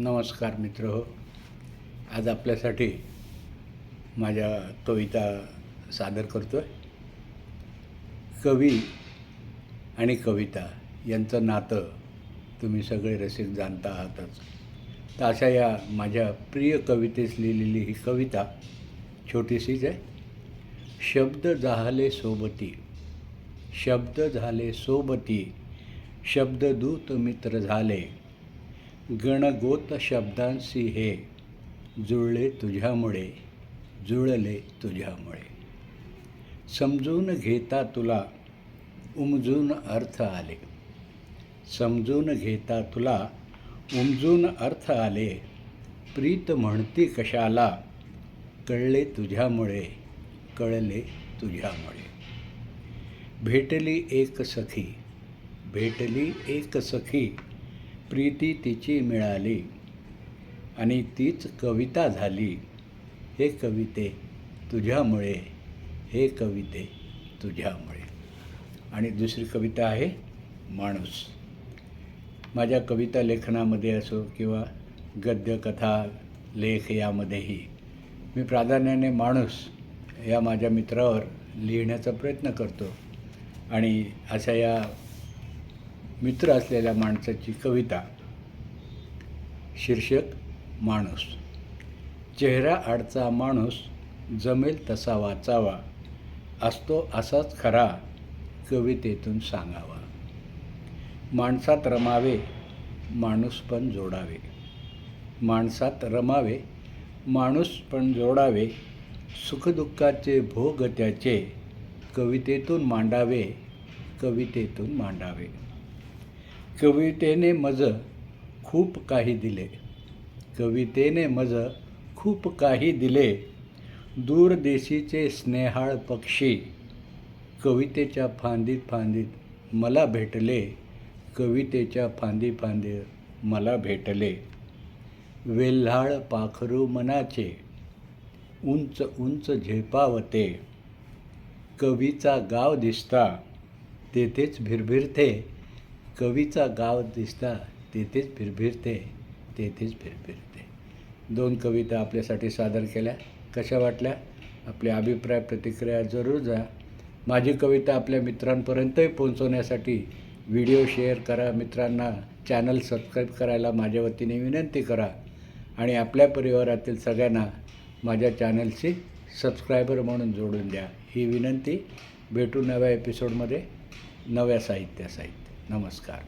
नमस्कार मित्र. हो आज आपल्यासाठी माझ्या कविता सादर करतो आहे कवी आणि कविता यांचं नातं तुम्ही सगळे रसिक जाणता आहातच. तर अशा या माझ्या प्रिय कवितेस लिहिलेली ही कविता छोटीशीच आहे. शब्द झाले सोबती शब्द झाले सोबती शब्ददूत मित्र झाले गणगोत शब्दांशी हे जुळले तुझ्यामुळे जुळले तुझ्यामुळे. समजून घेता तुला उमजून अर्थ आले. समजून घेता तुला उमजून अर्थ आले. प्रीत म्हणती कशाला कळले तुझ्यामुळे कळले तुझ्यामुळे. भेटली एक सखी भेटली एक सखी प्रीती तिची मिळाली आणि तीच कविता झाली. हे कविते तुझ्यामुळे हे कविते तुझ्यामुळे. आणि दुसरी कविता आहे माणूस. माझ्या कविता लेखनामध्ये असो किंवा गद्य कथा लेख यामध्येही मी प्राधान्याने माणूस या माझ्या मित्रावर लिहिण्याचा प्रयत्न करतो. आणि अशा या मित्र असलेल्या माणसाची कविता. शीर्षक माणूस. चेहरा आडचा माणूस जमेल तसा वाचावा. असतो असाच खरा कवितेतून सांगावा. माणसात रमावे माणूस पण जोडावे. माणसात रमावे माणूस पण जोडावे. सुखदुःखाचे भोग त्याचे कवितेतून मांडावे कवितेतून मांडावे. कवितेने मज खूप काही दिले. कवितेने मज खूप काही दिले. दूरदेशीचे स्नेहाळ पक्षी. कवितेच्या फांदीत फांदीत मला भेटले. कवितेच्या फांदी फांदीत मला भेटले. वेल्हाळ पाखरू मनाचे. उंच उंच झेपावते. कवीचा गाव दिसता. तेथेच भिरभिरते. कवीचा गाव दिसता तेथेच फिरभिरते तेथेच फिरफिरते. दोन कविता आपल्यासाठी सादर केल्या. कशा वाटल्या? आपले अभिप्राय प्रतिक्रिया जरूर जा माझी कविता आपल्या मित्रांपर्यंतही पोहोचवण्यासाठी व्हिडिओ शेअर करा. मित्रांना चॅनल सबस्क्राईब करायला माझ्या वतीने विनंती करा. आणि आपल्या परिवारातील सगळ्यांना माझ्या चॅनलशी सबस्क्रायबर म्हणून जोडून द्या. ही विनंती. भेटू नव्या एपिसोडमध्ये नव्या साहित्यासहित नमस्कार